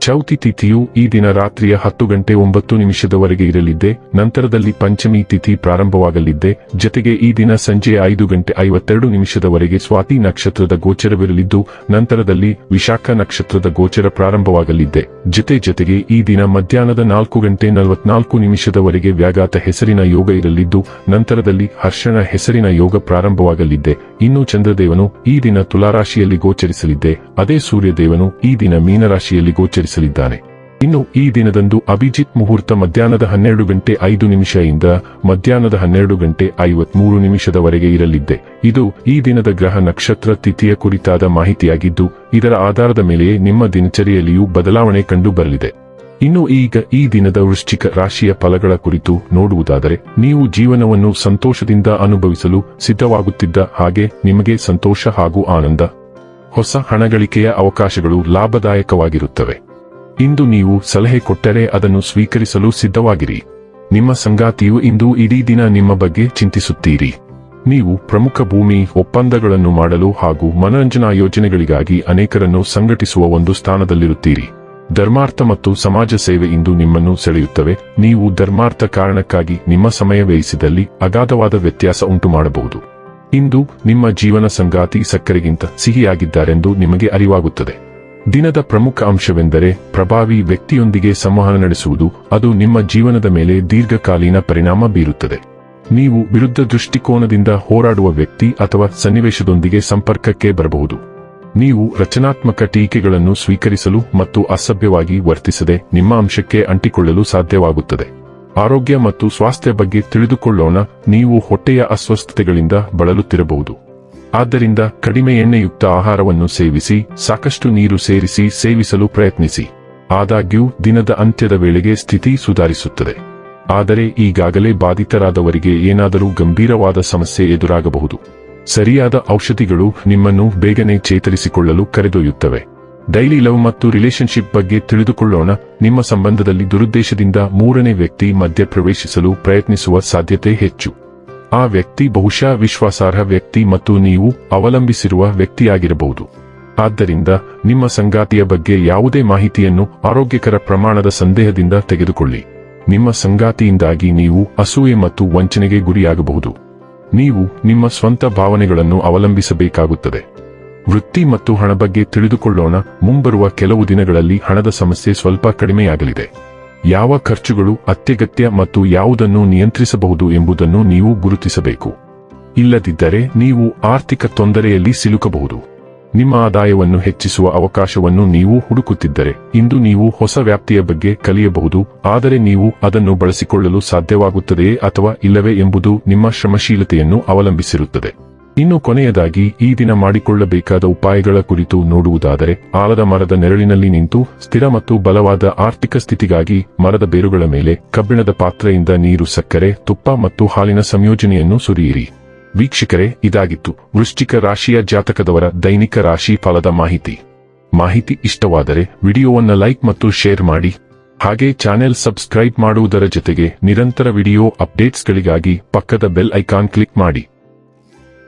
ಚೌತಿ ತಿಥಿಯು ಈ ದಿನ ರಾತ್ರಿಯ ಹತ್ತು ಗಂಟೆ ಒಂಬತ್ತು ನಿಮಿಷದವರೆಗೆ ಇರಲಿದ್ದೆ, ನಂತರದಲ್ಲಿ ಪಂಚಮಿ ತಿಥಿ ಪ್ರಾರಂಭವಾಗಲಿದ್ದೆ, ಜತೆಗೆ ಈ ದಿನ ಸಂಜೆ ಐದು ಗಂಟೆ ಐವತ್ತೆರಡು ನಿಮಿಷದವರೆಗೆ ಸ್ವಾತಿ ನಕ್ಷತ್ರದ ಗೋಚರವಿರಲಿದ್ದು, ನಂತರದಲ್ಲಿ ವಿಶಾಖ ನಕ್ಷತ್ರದ ಗೋಚರ ಪ್ರಾರಂಭವಾಗಲಿದ್ದೆ. ಜತೆ ಜತೆಗೆ ಈ ದಿನ ಮಧ್ಯಾಹ್ನದ ನಾಲ್ಕು ಗಂಟೆ ನಲವತ್ನಾಲ್ಕು ನಿಮಿಷದವರೆಗೆ ವ್ಯಾಘಾತ ಹೆಸರಿನ ಯೋಗ ಇರಲಿದ್ದು, ನಂತರದಲ್ಲಿ ಹರ್ಷಣ ಹೆಸರಿನ ಯೋಗ ಪ್ರಾರಂಭವಾಗಲಿದ್ದೆ. ಇನ್ನು ಚಂದ್ರದೇವನು ಈ ದಿನ ತುಲಾರಾಶಿಯಲ್ಲಿ ಗೋಚರಿಸಲಿದ್ದೆ. ಅದೇ ಸೂರ್ಯದೇವನು ಈ ದಿನ ಮೀನರಾಶಿಯಲ್ಲಿ ಗೋಚರಿಸಲಿದ್ದಾನೆ ಇನ್ನು ಈ ದಿನದಂದು ಅಭಿಜಿತ್ ಮುಹೂರ್ತ ಮಧ್ಯಾಹ್ನದ ಹನ್ನೆರಡು ಗಂಟೆ ಐದು ನಿಮಿಷದಿಂದ ಮಧ್ಯಾಹ್ನದ ಹನ್ನೆರಡು ಗಂಟೆ ಐವತ್ಮೂರು ನಿಮಿಷದವರೆಗೆ ಇರಲಿದ್ದೆ. ಇದು ಈ ದಿನದ ಗ್ರಹ ನಕ್ಷತ್ರ ತಿಥಿಯ ಕುರಿತಾದ ಮಾಹಿತಿಯಾಗಿದ್ದು, ಇದರ ಆಧಾರದ ಮೇಲೆಯೇ ನಿಮ್ಮ ದಿನಚರಿಯಲ್ಲಿಯೂ ಬದಲಾವಣೆ ಕಂಡು ಬರಲಿದೆ ಇನ್ನು ಈಗ ಈ ದಿನದ ವೃಶ್ಚಿಕ ರಾಶಿಯ ಫಲಗಳ ಕುರಿತು ನೋಡುವುದಾದರೆ, ನೀವು ಜೀವನವನ್ನು ಸಂತೋಷದಿಂದ ಅನುಭವಿಸಲು ಸಿದ್ಧವಾಗುತ್ತಿದ್ದ ಹಾಗೆ ನಿಮಗೆ ಸಂತೋಷ ಹಾಗೂ ಆನಂದ, ಹೊಸ ಹಣಗಳಿಕೆಯ ಅವಕಾಶಗಳು ಲಾಭದಾಯಕವಾಗಿರುತ್ತವೆ. ಇಂದು ನೀವು ಸಲಹೆ ಕೊಟ್ಟರೆ ಅದನ್ನು ಸ್ವೀಕರಿಸಲು ಸಿದ್ಧವಾಗಿರಿ. ನಿಮ್ಮ ಸಂಗಾತಿಯು ಇಂದು ಇಡೀ ದಿನ ನಿಮ್ಮ ಬಗ್ಗೆ ಚಿಂತಿಸುತ್ತೀರಿ. ನೀವು ಪ್ರಮುಖ ಭೂಮಿ, ಒಪ್ಪಂದಗಳನ್ನು ಮಾಡಲು ಹಾಗೂ ಮನರಂಜನಾ ಯೋಜನೆಗಳಿಗಾಗಿ ಅನೇಕರನ್ನು ಸಂಘಟಿಸುವ ಒಂದು ಸ್ಥಾನದಲ್ಲಿರುತ್ತೀರಿ. ಧರ್ಮಾರ್ಥ ಮತ್ತು ಸಮಾಜ ಸೇವೆ ಇಂದು ನಿಮ್ಮನ್ನು ಸೆಳೆಯುತ್ತವೆ. ನೀವು ಧರ್ಮಾರ್ಥ ಕಾರಣಕ್ಕಾಗಿ ನಿಮ್ಮ ಸಮಯ ವ್ಯಯಿಸಿದಲ್ಲಿ ಅಗಾಧವಾದ ವ್ಯತ್ಯಾಸ ಉಂಟು ಮಾಡಬಹುದು ಇಂದು ನಿಮ್ಮ ಜೀವನ ಸಂಗಾತಿ ಸಕ್ಕರೆಗಿಂತ ಸಿಹಿಯಾಗಿದ್ದಾರೆಂದು ನಿಮಗೆ ಅರಿವಾಗುತ್ತದೆ. ದಿನದ ಪ್ರಮುಖ ಅಂಶವೆಂದರೆ ಪ್ರಭಾವಿ ವ್ಯಕ್ತಿಯೊಂದಿಗೆ ಸಂವಹನ ನಡೆಸುವುದು, ಅದು ನಿಮ್ಮ ಜೀವನದ ಮೇಲೆ ದೀರ್ಘಕಾಲೀನ ಪರಿಣಾಮ ಬೀರುತ್ತದೆ. ನೀವು ವಿರುದ್ಧ ದೃಷ್ಟಿಕೋನದಿಂದ ಹೋರಾಡುವ ವ್ಯಕ್ತಿ ಅಥವಾ ಸನ್ನಿವೇಶದೊಂದಿಗೆ ಸಂಪರ್ಕಕ್ಕೆ ಬರಬಹುದು. ನೀವು ರಚನಾತ್ಮಕ ಟೀಕೆಗಳನ್ನು ಸ್ವೀಕರಿಸಲು ಮತ್ತು ಅಸಭ್ಯವಾಗಿ ವರ್ತಿಸದೆ ನಿಮ್ಮ ಅಂಶಕ್ಕೆ ಅಂಟಿಕೊಳ್ಳಲು ಸಾಧ್ಯವಾಗುತ್ತದೆ. ಆರೋಗ್ಯ ಮತ್ತು ಸ್ವಾಸ್ಥ್ಯ ಬಗ್ಗೆ ತಿಳಿದುಕೊಳ್ಳೋಣ, ನೀವು ಹೊಟ್ಟೆಯ ಅಸ್ವಸ್ಥತೆಗಳಿಂದ ಬಳಲುತ್ತಿರಬಹುದು. ಆದ್ದರಿಂದ ಕಡಿಮೆ ಎಣ್ಣೆಯುಕ್ತ ಆಹಾರವನ್ನು ಸೇವಿಸಿ, ಸಾಕಷ್ಟು ನೀರು ಸೇರಿಸಿ, ಸೇವಿಸಲು ಪ್ರಯತ್ನಿಸಿ. ಆದಾಗ್ಯೂ, ದಿನದ ಅಂತ್ಯದ ವೇಳೆಗೆ ಸ್ಥಿತಿ ಸುಧಾರಿಸುತ್ತದೆ. ಆದರೆ ಈಗಾಗಲೇ ಬಾಧಿತರಾದವರಿಗೆ ಏನಾದರೂ ಗಂಭೀರವಾದ ಸಮಸ್ಯೆ ಎದುರಾಗಬಹುದು. ಸರಿಯಾದ ಔಷಧಿಗಳು ನಿಮ್ಮನ್ನು ಬೇಗನೆ ಚೇತರಿಸಿಕೊಳ್ಳಲು ಕರೆದೊಯ್ಯುತ್ತವೆ. ಡೈಲಿ ಲವ್ ಮತ್ತು ರಿಲೇಶನ್ಶಿಪ್ ಬಗ್ಗೆ ತಿಳಿದುಕೊಳ್ಳೋಣ. ನಿಮ್ಮ ಸಂಬಂಧದಲ್ಲಿ ದುರುದ್ದೇಶದಿಂದ ಮೂರನೇ ವ್ಯಕ್ತಿ ಮಧ್ಯಪ್ರವೇಶಿಸಲು ಪ್ರಯತ್ನಿಸುವ ಸಾಧ್ಯತೆ ಹೆಚ್ಚು. ಆ ವ್ಯಕ್ತಿ ಬಹುಶಃ ವಿಶ್ವಾಸಾರ್ಹ ವ್ಯಕ್ತಿ ಮತ್ತು ನೀವು ಅವಲಂಬಿಸಿರುವ ವ್ಯಕ್ತಿಯಾಗಿರಬಹುದು. ಆದ್ದರಿಂದ ನಿಮ್ಮ ಸಂಗಾತಿಯ ಬಗ್ಗೆ ಯಾವುದೇ ಮಾಹಿತಿಯನ್ನು ಆರೋಗ್ಯಕರ ಪ್ರಮಾಣದ ಸಂದೇಹದಿಂದ ತೆಗೆದುಕೊಳ್ಳಿ. ನಿಮ್ಮ ಸಂಗಾತಿಯಿಂದಾಗಿ ನೀವು ಅಸೂಯೆ ಮತ್ತು ವಂಚನೆಗೆ ಗುರಿಯಾಗಬಹುದು. ನೀವು ನಿಮ್ಮ ಸ್ವಂತ ಭಾವನೆಗಳನ್ನು ಅವಲಂಬಿಸಬೇಕಾಗುತ್ತದೆ. ವೃತ್ತಿ ಮತ್ತು ಹಣ ಬಗ್ಗೆ ತಿಳಿದುಕೊಳ್ಳೋಣ. ಮುಂಬರುವ ಕೆಲವು ದಿನಗಳಲ್ಲಿ ಹಣದ ಸಮಸ್ಯೆ ಸ್ವಲ್ಪ ಕಡಿಮೆಯಾಗಲಿದೆ. ಯಾವ ಖರ್ಚುಗಳು ಅತ್ಯಗತ್ಯ ಮತ್ತು ಯಾವುದನ್ನು ನಿಯಂತ್ರಿಸಬಹುದು ಎಂಬುದನ್ನು ನೀವು ಗುರುತಿಸಬೇಕು. ಇಲ್ಲದಿದ್ದರೆ ನೀವು ಆರ್ಥಿಕ ತೊಂದರೆಯಲ್ಲಿ ಸಿಲುಕಬಹುದು. ನಿಮ್ಮ ಆದಾಯವನ್ನು ಹೆಚ್ಚಿಸುವ ಅವಕಾಶವನ್ನು ನೀವು ಹುಡುಕುತ್ತಿದ್ದರೆ, ಇಂದು ನೀವು ಹೊಸ ವ್ಯಾಪ್ತಿಯ ಬಗ್ಗೆ ಕಲಿಯಬಹುದು, ಆದರೆ ನೀವು ಅದನ್ನು ಬಳಸಿಕೊಳ್ಳಲು ಸಾಧ್ಯವಾಗುತ್ತದೆಯೇ ಅಥವಾ ಇಲ್ಲವೇ ಎಂಬುದು ನಿಮ್ಮ ಶ್ರಮಶೀಲತೆಯನ್ನು ಅವಲಂಬಿಸಿರುತ್ತದೆ. ಇನ್ನು ಕೊನೆಯದಾಗಿ ಈ ದಿನ ಮಾಡಿಕೊಳ್ಳಬೇಕಾದ ಉಪಾಯಗಳ ಕುರಿತು ನೋಡುವುದಾದರೆ ಆಲದ ಮರದ ನೆರಳಿನಲ್ಲಿ ನಿಂತು ಸ್ಥಿರ ಮತ್ತು ಬಲವಾದ ಆರ್ಥಿಕ ಸ್ಥಿತಿಗಾಗಿ ಮರದ ಬೇರುಗಳ ಮೇಲೆ ಕಬ್ಬಿಣದ ಪಾತ್ರೆಯಿಂದ ನೀರು ಸಕ್ಕರೆ, ತುಪ್ಪ ಮತ್ತು ಹಾಲಿನ ಸಂಯೋಜನೆಯನ್ನು ಸುರಿಯಿರಿ. ವೀಕ್ಷಕರೇ, ಇದಾಗಿತ್ತು ವೃಶ್ಚಿಕ ರಾಶಿಯ ಜಾತಕದವರ ದೈನಿಕ ರಾಶಿ ಫಲದ ಮಾಹಿತಿ. ಮಾಹಿತಿ ಇಷ್ಟವಾದರೆ ವಿಡಿಯೋವನ್ನು ಲೈಕ್ ಮತ್ತು ಶೇರ್ ಮಾಡಿ. ಹಾಗೆ ಚಾನೆಲ್ ಸಬ್ಸ್ಕ್ರೈಬ್ ಮಾಡುವುದರ ಜೊತೆಗೆ ನಿರಂತರ ವಿಡಿಯೋ ಅಪ್ಡೇಟ್ಸ್ಗಳಿಗಾಗಿ ಪಕ್ಕದ ಬೆಲ್ ಐಕಾನ್ ಕ್ಲಿಕ್ ಮಾಡಿ.